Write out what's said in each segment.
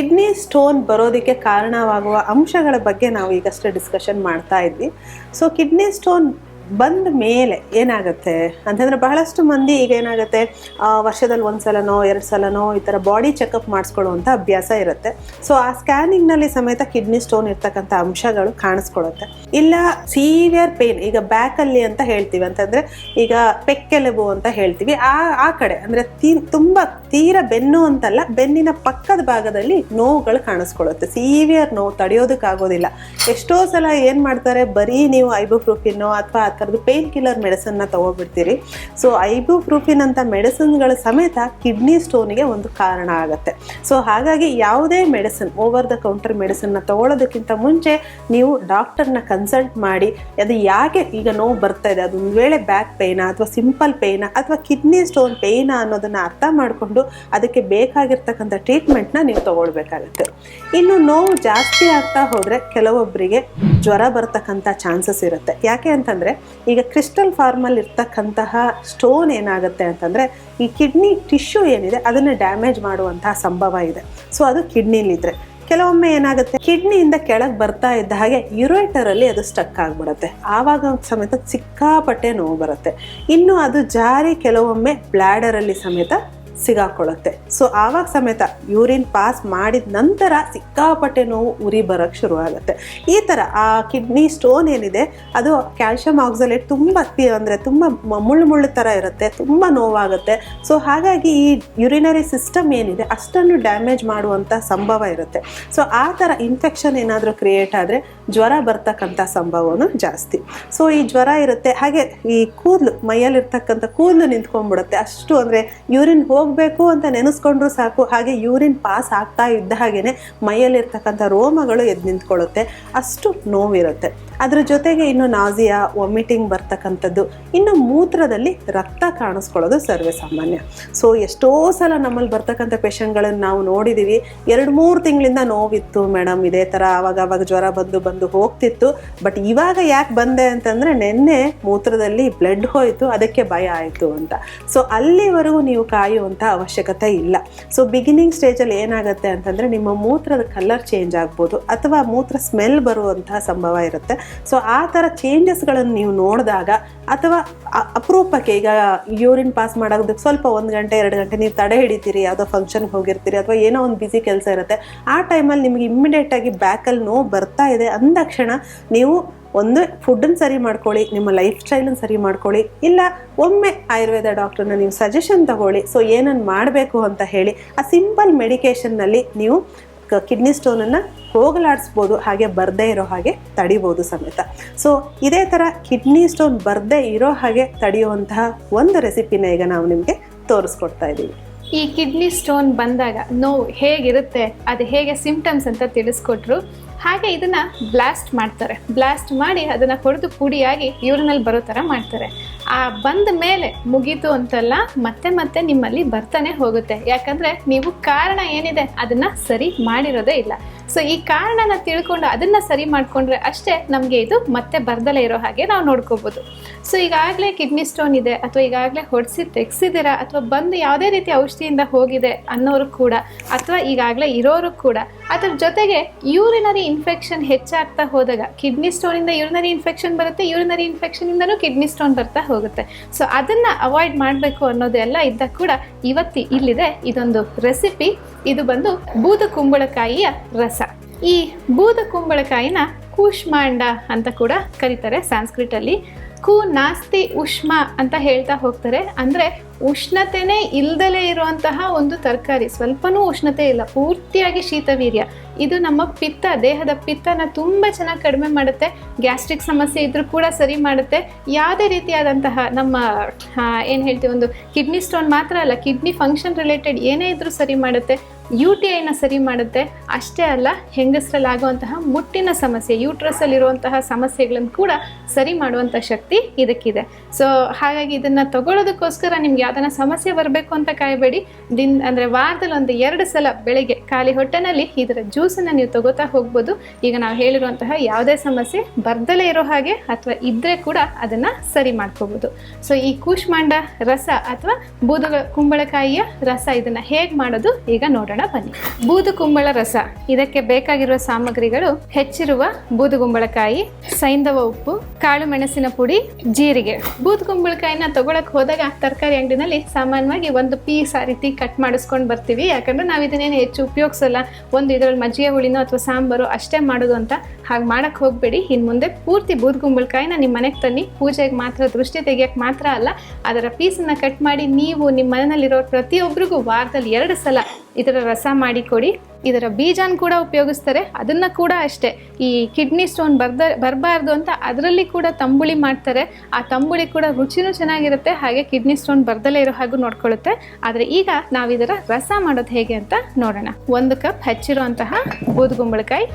Kidney stone ಬರೋದಕ್ಕೆ ಕಾರಣವಾಗುವ ಅಂಶಗಳ ಬಗ್ಗೆ ನಾವು ಈಗಷ್ಟೇ ಡಿಸ್ಕಷನ್ ಮಾಡ್ತಾ ಇದ್ವಿ. ಸೊ ಕಿಡ್ನಿ ಸ್ಟೋನ್ ಬಂದ ಮೇಲೆ ಏನಾಗುತ್ತೆ? ಅಂತಂದರೆ ಬಹಳಷ್ಟು ಮಂದಿ ಈಗ ಏನಾಗುತ್ತೆ? ವರ್ಷದಲ್ಲಿ ಒಂದು ಸಲನೋ, ಎರಡು ಸಲನೋ ಈ ಥರ ಬಾಡಿ ಚೆಕಪ್ ಮಾಡಿಸ್ಕೊಳ್ಳುವಂಥ ಅಭ್ಯಾಸ ಇರುತ್ತೆ. ಸೊ ಆ ಸ್ಕ್ಯಾನಿಂಗ್ನಲ್ಲಿ ಸಮೇತ ಕಿಡ್ನಿ ಸ್ಟೋನ್ ಇರ್ತಕ್ಕಂಥ ಅಂಶಗಳು ಕಾಣಿಸ್ಕೊಳುತ್ತೆ ಇಲ್ಲ ಸೀವಿಯರ್ ಪೇನ್ ಈಗ ಬ್ಯಾಕಲ್ಲಿ ಅಂತ ಹೇಳ್ತೀವಿ. ಅಂತಂದರೆ ಈಗ ಪೆಕ್ಕೆಲುಬು ಅಂತ ಹೇಳ್ತೀವಿ. ಆ ಆ ಕಡೆ ಅಂದರೆ ತೀ, ತುಂಬ ತೀರ ಬೆನ್ನು ಅಂತಲ್ಲ, ಬೆನ್ನಿನ ಪಕ್ಕದ ಭಾಗದಲ್ಲಿ ನೋವುಗಳು ಕಾಣಿಸ್ಕೊಳ್ಳುತ್ತೆ. ಸೀವಿಯರ್ ನೋವು ತಡೆಯೋದಕ್ಕಾಗೋದಿಲ್ಲ. ಎಷ್ಟೋ ಸಲ ಏನು ಮಾಡ್ತಾರೆ? ಬರೀ ನೀವು ಐಬುಪ್ರೂಫಿನೋ ಅಥವಾ ಆ ಥರದ್ದು ಪೇನ್ ಕಿಲ್ಲರ್ ಮೆಡಿಸನ್ನ ತಗೋಬಿಡ್ತೀರಿ. ಸೊ ಐಬುಪ್ರೂಫಿನ್ ಅಂತ ಮೆಡಿಸಿನ್ಗಳ ಸಮೇತ ಕಿಡ್ನಿ ಸ್ಟೋನಿಗೆ ಒಂದು ಕಾರಣ ಆಗುತ್ತೆ. ಸೊ ಹಾಗಾಗಿ ಯಾವುದೇ ಮೆಡಿಸಿನ್ ಓವರ್ ದ ಕೌಂಟರ್ ಮೆಡಿಸನ್ನ ತಗೊಳ್ಳೋದಕ್ಕಿಂತ ಮುಂಚೆ ನೀವು ಡಾಕ್ಟರ್ನ ಕನ್ಸಲ್ಟ್ ಮಾಡಿ, ಅದು ಯಾಕೆ ಈಗ ನೋವು ಬರ್ತಾ ಇದೆ, ಅದು ಒಂದು ವೇಳೆ ಬ್ಯಾಕ್ ಪೇಯ್ನಾ ಅಥವಾ ಸಿಂಪಲ್ ಪೇಯ್ನಾ ಅಥವಾ ಕಿಡ್ನಿ ಸ್ಟೋನ್ ಪೇಯ್ನಾ ಅನ್ನೋದನ್ನ ಅರ್ಥ ಮಾಡಿಕೊಂಡು ಅದಕ್ಕೆ ಬೇಕಾಗಿರ್ತಕ್ಕಂಥ ಟ್ರೀಟ್ಮೆಂಟ್ನ ನೀವು ತಗೊಳ್ಬೇಕಾಗುತ್ತೆ. ಇನ್ನು ನೋವು ಜಾಸ್ತಿ ಆಗ್ತಾ ಹೋದರೆ ಕೆಲವೊಬ್ಬರಿಗೆ ಜ್ವರ ಬರ್ತಕ್ಕಂಥ ಚಾನ್ಸಸ್ ಇರುತ್ತೆ. ಯಾಕೆ ಅಂತಂದರೆ ಈಗ ಕ್ರಿಸ್ಟಲ್ ಫಾರ್ಮಲ್ಲಿ ಇರ್ತಕ್ಕಂತಹ ಸ್ಟೋನ್ ಏನಾಗುತ್ತೆ ಅಂತಂದರೆ ಈ ಕಿಡ್ನಿ ಟಿಶ್ಯೂ ಏನಿದೆ ಅದನ್ನು ಡ್ಯಾಮೇಜ್ ಮಾಡುವಂತಹ ಸಂಭವ ಇದೆ. ಸೊ ಅದು ಕಿಡ್ನಿಲಿದ್ರೆ ಕೆಲವೊಮ್ಮೆ ಏನಾಗುತ್ತೆ? ಕಿಡ್ನಿಯಿಂದ ಕೆಳಗೆ ಬರ್ತಾ ಇದ್ದ ಹಾಗೆ ಯುರೇಟರಲ್ಲಿ ಅದು ಸ್ಟಕ್ ಆಗಿಬಿಡುತ್ತೆ. ಆವಾಗ ಸಮೇತ ಸಿಕ್ಕಾಪಟ್ಟೆ ನೋವು ಬರುತ್ತೆ. ಇನ್ನು ಅದು ಜಾರಿ ಕೆಲವೊಮ್ಮೆ ಬ್ಲ್ಯಾಡರಲ್ಲಿ ಸಮೇತ ಸಿಗಾಕೊಳ್ಳುತ್ತೆ ಸೊ ಆವಾಗ ಸಮೇತ ಯೂರಿನ್ ಪಾಸ್ ಮಾಡಿದ ನಂತರ ಸಿಕ್ಕಾಪಟ್ಟೆ ನೋವು ಉರಿ ಬರೋಕ್ಕೆ ಶುರುವಾಗುತ್ತೆ. ಈ ಥರ ಆ ಕಿಡ್ನಿ ಸ್ಟೋನ್ ಏನಿದೆ, ಅದು ಕ್ಯಾಲ್ಶಿಯಂ ಆಕ್ಸಲೇಟ್ ತುಂಬ ಅಂದರೆ ತುಂಬ ಮುಳ್ಳು ಮುಳ್ಳು ಥರ ಇರುತ್ತೆ, ತುಂಬ ನೋವಾಗುತ್ತೆ. ಸೊ ಹಾಗಾಗಿ ಈ ಯುರಿನರಿ ಸಿಸ್ಟಮ್ ಏನಿದೆ, ಅಷ್ಟನ್ನು ಡ್ಯಾಮೇಜ್ ಮಾಡುವಂಥ ಸಂಭವ ಇರುತ್ತೆ. ಸೊ ಆ ಥರ ಇನ್ಫೆಕ್ಷನ್ ಏನಾದರೂ ಕ್ರಿಯೇಟ್ ಆದರೆ ಜ್ವರ ಬರ್ತಕ್ಕಂಥ ಸಂಭವನೂ ಜಾಸ್ತಿ. ಸೊ ಈ ಜ್ವರ ಇರುತ್ತೆ. ಹಾಗೆ ಈ ಕೂದಲು, ಮೈಯಲ್ಲಿರ್ತಕ್ಕಂಥ ಕೂದಲು ನಿಂತ್ಕೊಂಡ್ಬಿಡುತ್ತೆ. ಅಷ್ಟು ಅಂದರೆ ಯೂರಿನ್ ಹೋಗಬೇಕು ಅಂತ ನೆನೆಸ್ಕೊಂಡ್ರು ಸಾಕು. ಹಾಗೆ ಯೂರಿನ್ ಪಾಸ್ ಆಗ್ತಾ ಇದ್ದ ಹಾಗೆಯೇ ಮೈಯಲ್ಲಿರ್ತಕ್ಕಂಥ ರೋಮಗಳು ಎದ್ದು ನಿಂತ್ಕೊಳ್ಳುತ್ತೆ. ಅಷ್ಟು ನೋವಿರುತ್ತೆ. ಅದರ ಜೊತೆಗೆ ಇನ್ನು ನಾಸಿಯಾ ವಾಮಿಟಿಂಗ್ ಬರ್ತಕ್ಕಂಥದ್ದು. ಇನ್ನು ಮೂತ್ರದಲ್ಲಿ ರಕ್ತ ಕಾಣಿಸ್ಕೊಳ್ಳೋದು ಸರ್ವೇ ಸಾಮಾನ್ಯ. ಸೊ ಎಷ್ಟೋ ಸಲ ನಮ್ಮಲ್ಲಿ ಬರ್ತಕ್ಕಂಥ ಪೇಷಂಟ್ಗಳನ್ನು ನಾವು ನೋಡಿದ್ದೀವಿ ಎರಡು ಮೂರು ತಿಂಗಳಿಂದ ನೋವಿತ್ತು ಮೇಡಮ್. ಇದೇ ಥರ ಆವಾಗ ಆವಾಗ ಜ್ವರ ಬಂದು ಬಂದು ಹೋಗ್ತಿತ್ತು. ಬಟ್ ಇವಾಗ ಯಾಕೆ ಬಂದೆ ಅಂತಂದರೆ ನಿನ್ನೆ ಮೂತ್ರದಲ್ಲಿ ಬ್ಲಡ್ ಹೋಯಿತು, ಅದಕ್ಕೆ ಭಯ ಆಯಿತು ಅಂತ. ಸೊ ಅಲ್ಲಿವರೆಗೂ ನೀವು ಕಾಯುವಂಥ ಅವಶ್ಯಕತೆ ಇಲ್ಲ. ಸೊ ಬಿಗಿನಿಂಗ್ ಸ್ಟೇಜಲ್ಲಿ ಏನಾಗುತ್ತೆ ಅಂತಂದರೆ ನಿಮ್ಮ ಮೂತ್ರದ ಕಲರ್ ಚೇಂಜ್ ಆಗ್ಬೋದು, ಅಥವಾ ಮೂತ್ರ ಸ್ಮೆಲ್ ಬರುವಂತಹ ಸಂಭವ ಇರುತ್ತೆ. ಸೊ ಆ ಥರ ಚೇಂಜಸ್ಗಳನ್ನು ನೀವು ನೋಡಿದಾಗ, ಅಥವಾ ಅಪರೂಪಕ್ಕೆ ಈಗ ಯೂರಿನ್ ಪಾಸ್ ಮಾಡೋದಕ್ಕೆ ಸ್ವಲ್ಪ ಒಂದು ಗಂಟೆ, ಎರಡು ಗಂಟೆ ನೀವು ತಡೆ ಹಿಡಿತೀರಿ, ಯಾವುದೋ ಫಂಕ್ಷನ್ಗೆ ಹೋಗಿರ್ತೀರಿ, ಅಥವಾ ಏನೋ ಒಂದು ಬ್ಯುಸಿ ಕೆಲಸ ಇರುತ್ತೆ, ಆ ಟೈಮಲ್ಲಿ ನಿಮಗೆ ಇಮ್ಮಿಡಿಯೇಟಾಗಿ ಬ್ಯಾಕಲ್ಲಿ ನೋವು ಬರ್ತಾ ಇದೆ ಅಂದಾಕ್ಷಣ ನೀವು ಒಂದು ಫುಡ್ಡನ್ನು ಸರಿ ಮಾಡ್ಕೊಳ್ಳಿ, ನಿಮ್ಮ ಲೈಫ್ ಸ್ಟೈಲನ್ನು ಸರಿ ಮಾಡ್ಕೊಳ್ಳಿ, ಇಲ್ಲ ಒಮ್ಮೆ ಆಯುರ್ವೇದ ಡಾಕ್ಟ್ರನ್ನ ನೀವು ಸಜೆಷನ್ ತಗೊಳ್ಳಿ ಸೊ ಏನನ್ನು ಮಾಡಬೇಕು ಅಂತ ಹೇಳಿ, ಆ ಸಿಂಪಲ್ ಮೆಡಿಕೇಷನ್ನಲ್ಲಿ ನೀವು ಕಿಡ್ನಿ ಸ್ಟೋನನ್ನು ಹೋಗಲಾಡಿಸ್ಬೋದು, ಹಾಗೆ ಬರದೇ ಇರೋ ಹಾಗೆ ತಡಿಬೋದು ಸಮೇತ. ಸೊ ಇದೇ ಥರ ಕಿಡ್ನಿ ಸ್ಟೋನ್ ಬರದೇ ಇರೋ ಹಾಗೆ ತಡೆಯುವಂತಹ ಒಂದು ರೆಸಿಪಿನ ಈಗ ನಾವು ನಿಮಗೆ ತೋರಿಸ್ಕೊಡ್ತಾ ಇದ್ದೀವಿ. ಈ ಕಿಡ್ನಿ ಸ್ಟೋನ್ ಬಂದಾಗ ನೋವು ಹೇಗಿರುತ್ತೆ, ಅದು ಹೇಗೆ ಸಿಂಪ್ಟಮ್ಸ್ ಅಂತ ತಿಳಿಸ್ಕೊಟ್ರು. ಹಾಗೆ ಇದನ್ನ ಬ್ಲಾಸ್ಟ್ ಮಾಡ್ತಾರೆ. ಬ್ಲಾಸ್ಟ್ ಮಾಡಿ ಅದನ್ನ ಹೊಡೆದು ಪುಡಿಯಾಗಿ ಯೂರಿನಲ್ಲಿ ಬರೋ ಥರ ಮಾಡ್ತಾರೆ. ಆ ಬಂದ ಮೇಲೆ ಮುಗೀತು ಅಂತಲ್ಲ ಮತ್ತೆ ಮತ್ತೆ ನಿಮ್ಮಲ್ಲಿ ಬರ್ತಾನೆ ಹೋಗುತ್ತೆ. ಯಾಕಂದ್ರೆ ನೀವು ಕಾರಣ ಏನಿದೆ ಅದನ್ನ ಸರಿ ಮಾಡಿರೋದೇ ಇಲ್ಲ. ಸೊ ಈ ಕಾರಣನ ತಿಳ್ಕೊಂಡು ಅದನ್ನ ಸರಿ ಮಾಡ್ಕೊಂಡ್ರೆ ಅಷ್ಟೇ ನಮಗೆ ಇದು ಮತ್ತೆ ಬರ್ದಲೇ ಇರೋ ಹಾಗೆ ನಾವು ನೋಡ್ಕೋಬಹುದು ಸೊ ಈಗಾಗಲೇ ಕಿಡ್ನಿ ಸ್ಟೋನ್ ಇದೆ ಅಥವಾ ಈಗಾಗಲೇ ಹೊಡೆಸಿ ತೆಗ್ಸಿದ್ದೀರಾ ಅಥವಾ ಬಂದು ಯಾವುದೇ ರೀತಿ ಔಷಧಿಯಿಂದ ಹೋಗಿದೆ ಅನ್ನೋರು ಕೂಡ ಅಥವಾ ಈಗಾಗಲೇ ಇರೋರು ಕೂಡ ಅದ್ರ ಜೊತೆಗೆ ಯೂರಿನರಿ ಇನ್ಫೆಕ್ಷನ್ ಹೆಚ್ಚಾಗ್ತಾ ಹೋದಾಗ ಕಿಡ್ನಿ ಸ್ಟೋನಿಂದ ಯೂರಿನರಿ ಇನ್ಫೆಕ್ಷನ್ ಬರುತ್ತೆ ಯೂರಿನರಿ ಇನ್ಫೆಕ್ಷನಿಂದನೂ ಕಿಡ್ನಿ ಸ್ಟೋನ್ ಬರ್ತಾ ಹೋಗುತ್ತೆ. ಸೊ ಅದನ್ನ ಅವಾಯ್ಡ್ ಮಾಡಬೇಕು ಅನ್ನೋದೆಲ್ಲ ಇದ್ದ ಕೂಡ ಇವತ್ತಿ ಇಲ್ಲಿದೆ ಇದೊಂದು ರೆಸಿಪಿ ಇದು ಬಂದು ಬೂದು ಕುಂಬಳಕಾಯಿಯ ರಸ. ಈ ಬೂದ ಕುಂಬಳಕಾಯಿನ ಕೂಷ್ಮಾಂಡ ಅಂತ ಕೂಡ ಕರೀತಾರೆ ಸಂಸ್ಕೃತಲ್ಲಿ. ಕೂ ನಾಸ್ತಿ ಉಷ್ಮ ಅಂತ ಹೇಳ್ತಾ ಹೋಗ್ತಾರೆ. ಅಂದರೆ ಉಷ್ಣತೆನೇ ಇಲ್ದಲೇ ಇರುವಂತಹ ಒಂದು ತರಕಾರಿ. ಸ್ವಲ್ಪನೂ ಉಷ್ಣತೆ ಇಲ್ಲ. ಪೂರ್ತಿಯಾಗಿ ಶೀತವೀರ್ಯ. ಇದು ನಮ್ಮ ಪಿತ್ತ, ದೇಹದ ಪಿತ್ತನ ತುಂಬ ಚೆನ್ನಾಗಿ ಕಡಿಮೆ ಮಾಡುತ್ತೆ. ಗ್ಯಾಸ್ಟ್ರಿಕ್ ಸಮಸ್ಯೆ ಇದ್ರೂ ಕೂಡ ಸರಿ ಮಾಡುತ್ತೆ. ಯಾವುದೇ ರೀತಿಯಾದಂತಹ ನಮ್ಮ ಏನು ಹೇಳ್ತೀವಿ ಒಂದು ಕಿಡ್ನಿ ಸ್ಟೋನ್ ಮಾತ್ರ ಅಲ್ಲ, ಕಿಡ್ನಿ ಫಂಕ್ಷನ್ ರಿಲೇಟೆಡ್ ಏನೇ ಇದ್ರೂ ಸರಿ ಮಾಡುತ್ತೆ. ಯು ಟಿ ಐನ ಸರಿ ಮಾಡುತ್ತೆ. ಅಷ್ಟೇ ಅಲ್ಲ ಹೆಂಗಸರಲ್ಲಿ ಆಗುವಂತಹ ಮುಟ್ಟಿನ ಸಮಸ್ಯೆ ಯೂಟ್ರಸಲ್ಲಿರುವಂತಹ ಸಮಸ್ಯೆಗಳನ್ನು ಕೂಡ ಸರಿ ಮಾಡುವಂಥ ಶಕ್ತಿ ಇದಕ್ಕಿದೆ. ಸೊ ಹಾಗಾಗಿ ಇದನ್ನು ತಗೊಳ್ಳೋದಕ್ಕೋಸ್ಕರ ನಿಮ್ಗೆ ಯಾವ್ದಾನ ಸಮಸ್ಯೆ ಬರಬೇಕು ಅಂತ ಕಾಯಬೇಡಿ. ದಿನ, ಅಂದರೆ ವಾರದಲ್ಲಿ ಒಂದು ಎರಡು ಸಲ ಬೆಳಗ್ಗೆ ಖಾಲಿ ಹೊಟ್ಟೆನಲ್ಲಿ ಇದರ ಜ್ಯೂಸನ್ನು ನೀವು ತಗೋತಾ ಹೋಗ್ಬೋದು. ಈಗ ನಾವು ಹೇಳಿರುವಂತಹ ಯಾವುದೇ ಸಮಸ್ಯೆ ಬರ್ದಲೇ ಇರೋ ಹಾಗೆ ಅಥವಾ ಇದ್ದರೆ ಕೂಡ ಅದನ್ನು ಸರಿ ಮಾಡ್ಕೋಬೋದು. ಸೊ ಈ ಕೂಷ್ಮಾಂಡ ರಸ ಅಥವಾ ಬೂದುಗಳ ಕುಂಬಳಕಾಯಿಯ ರಸ ಇದನ್ನು ಹೇಗೆ ಮಾಡೋದು ಈಗ ನೋಡೋಣ. ಮಾಡೋಣ, ಬನ್ನಿ. ಬೂದುಕುಂಬಳ ರಸ. ಇದಕ್ಕೆ ಬೇಕಾಗಿರುವ ಸಾಮಗ್ರಿಗಳು ಹೆಚ್ಚಿರುವ ಬೂದುಗುಂಬಳಕಾಯಿ ಸೈಂಧವ ಉಪ್ಪು, ಕಾಳು ಮೆಣಸಿನ ಪುಡಿ, ಜೀರಿಗೆ. ಬೂದುಗುಂಬಳಕಾಯಿನ ತಗೊಳಕ್ ಹೋದಾಗ ತರಕಾರಿ ಅಂಗಡಿನಲ್ಲಿ ಸಾಮಾನ್ಯವಾಗಿ ಒಂದು ಪೀಸ್ ಆ ರೀತಿ ಕಟ್ ಮಾಡಿಸ್ಕೊಂಡು ಬರ್ತೀವಿ. ಯಾಕಂದ್ರೆ ನಾವು ಇದನ್ನೇನು ಹೆಚ್ಚು ಉಪಯೋಗಿಸಲ್ಲ. ಒಂದು ಇದರಲ್ಲಿ ಮಜ್ಜಿಗೆ ಹುಳಿನೋ ಅಥವಾ ಸಾಂಬಾರು ಅಷ್ಟೇ ಮಾಡೋದು ಅಂತ ಹಾಗೆ ಮಾಡಕ್ ಹೋಗ್ಬೇಡಿ. ಇನ್ನು ಮುಂದೆ ಪೂರ್ತಿ ಬೂದುಗುಂಬಳಕಾಯಿನ ನಿಮ್ಮ ಮನೆಗೆ ತನ್ನಿ. ಪೂಜೆಗೆ ಮಾತ್ರ, ದೃಷ್ಟಿ ತೆಗಿಯಕ್ಕೆ ಮಾತ್ರ ಅಲ್ಲ, ಅದರ ಪೀಸನ್ನ ಕಟ್ ಮಾಡಿ ನೀವು ನಿಮ್ಮ ಮನೆಯಲ್ಲಿರೋ ಪ್ರತಿಯೊಬ್ಬರಿಗೂ ವಾರದಲ್ಲಿ ಎರಡು ಸಲ ಇದರ ರಸ ಮಾಡಿ ಕೊಡಿ. ಇದರ ಬೀಜನ ಕೂಡ ಉಪಯೋಗಿಸ್ತಾರೆ. ಅದನ್ನು ಕೂಡ ಅಷ್ಟೇ. ಈ ಕಿಡ್ನಿ ಸ್ಟೋನ್ ಬರ್ದ, ಬರಬಾರ್ದು ಅಂತ ಅದರಲ್ಲಿ ಕೂಡ ತಂಬುಳಿ ಮಾಡ್ತಾರೆ. ಆ ತಂಬುಳಿ ಕೂಡ ರುಚಿನೂ ಚೆನ್ನಾಗಿರುತ್ತೆ. ಹಾಗೆ ಕಿಡ್ನಿ ಸ್ಟೋನ್ ಬರ್ದಲೇ ಇರೋ ಹಾಗೂ ನೋಡ್ಕೊಳ್ಳುತ್ತೆ. ಆದರೆ ಈಗ ನಾವು ಇದರ ರಸ ಮಾಡೋದು ಹೇಗೆ ಅಂತ ನೋಡೋಣ. ಒಂದು ಕಪ್ ಹಚ್ಚಿರುವಂತಹ ಬೂದುಗುಂಬಳಕಾಯಿ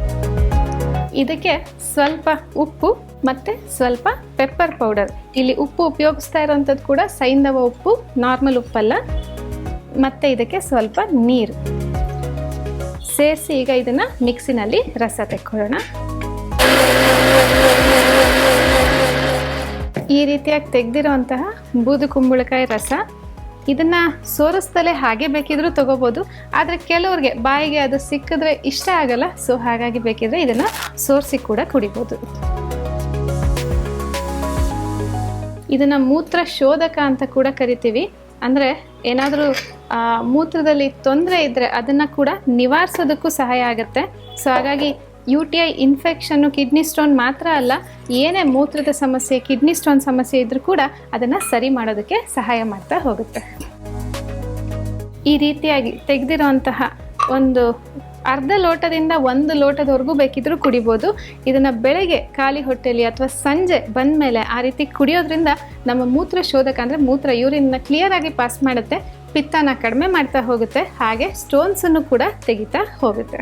ಇದಕ್ಕೆ ಸ್ವಲ್ಪ ಉಪ್ಪು ಮತ್ತು ಸ್ವಲ್ಪ ಪೆಪ್ಪರ್ ಪೌಡರ್. ಇಲ್ಲಿ ಉಪ್ಪು ಉಪಯೋಗಿಸ್ತಾ ಇರೋವಂಥದ್ದು ಕೂಡ ಸೈಂಧವ ಉಪ್ಪು, ನಾರ್ಮಲ್ ಉಪ್ಪಲ್ಲ. ಮತ್ತು ಇದಕ್ಕೆ ಸ್ವಲ್ಪ ನೀರು. ಸೇರಿಸಿ ಈಗ ಇದನ್ನು ಮಿಕ್ಸಿನಲ್ಲಿ ರಸ ತೆಕ್ಕೊಳ್ಳೋಣ. ಈ ರೀತಿಯಾಗಿ ತೆಗೆದಿರೋಂತಹ ಬೂದು ಕುಂಬಳಕಾಯಿ ರಸ ಇದನ್ನ ಸೋರಿಸ್ದಲೇ ಹಾಗೆ ಬೇಕಿದ್ರೂ ತಗೋಬೋದು. ಆದರೆ ಕೆಲವ್ರಿಗೆ ಬಾಯಿಗೆ ಅದು ಸಿಕ್ಕಿದ್ರೆ ಇಷ್ಟ ಆಗಲ್ಲ, ಸೊ ಹಾಗಾಗಿ ಬೇಕಿದ್ರೆ ಇದನ್ನ ಸೋರಿಸಿ ಕೂಡ ಕುಡಿಬೋದು. ಇದನ್ನ ಮೂತ್ರ ಶೋಧಕ ಅಂತ ಕೂಡ ಕರಿತೀವಿ. ಅಂದರೆ ಏನಾದರೂ ಮೂತ್ರದಲ್ಲಿ ತೊಂದರೆ ಇದ್ದರೆ ಅದನ್ನು ಕೂಡ ನಿವಾರಿಸೋದಕ್ಕೂ ಸಹಾಯ ಆಗುತ್ತೆ. ಸೊ ಹಾಗಾಗಿ ಯು ಟಿ ಐ ಇನ್ಫೆಕ್ಷನ್ನು ಕಿಡ್ನಿ ಸ್ಟೋನ್ ಮಾತ್ರ ಅಲ್ಲ, ಏನೇ ಮೂತ್ರದ ಸಮಸ್ಯೆ ಕಿಡ್ನಿ ಸ್ಟೋನ್ ಸಮಸ್ಯೆ ಇದ್ದರೂ ಕೂಡ ಅದನ್ನು ಸರಿ ಮಾಡೋದಕ್ಕೆ ಸಹಾಯ ಮಾಡ್ತಾ ಹೋಗುತ್ತೆ. ಈ ರೀತಿಯಾಗಿ ತೆಗೆದಿರೋಂತಹ ಒಂದು ಅರ್ಧ ಲೋಟದಿಂದ ಒಂದು ಲೋಟದವರೆಗೂ ಬೇಕಿದ್ರೂ ಕುಡಿಬೋದು. ಇದನ್ನು ಬೆಳಗ್ಗೆ ಖಾಲಿ ಹೊಟ್ಟೆಯಲ್ಲಿ ಅಥವಾ ಸಂಜೆ ಬಂದ ಮೇಲೆ ಆ ರೀತಿ ಕುಡಿಯೋದ್ರಿಂದ ನಮ್ಮ ಮೂತ್ರ ಶೋಧಕ ಅಂದರೆ ಮೂತ್ರ ಯೂರಿನ್ನ ಕ್ಲಿಯರ್ ಆಗಿ ಪಾಸ್ ಮಾಡುತ್ತೆ. ಪಿತ್ತನ ಕಡಿಮೆ ಮಾಡ್ತಾ ಹೋಗುತ್ತೆ. ಹಾಗೆ ಸ್ಟೋನ್ಸನ್ನು ಕೂಡ ತೆಗಿತಾ ಹೋಗುತ್ತೆ.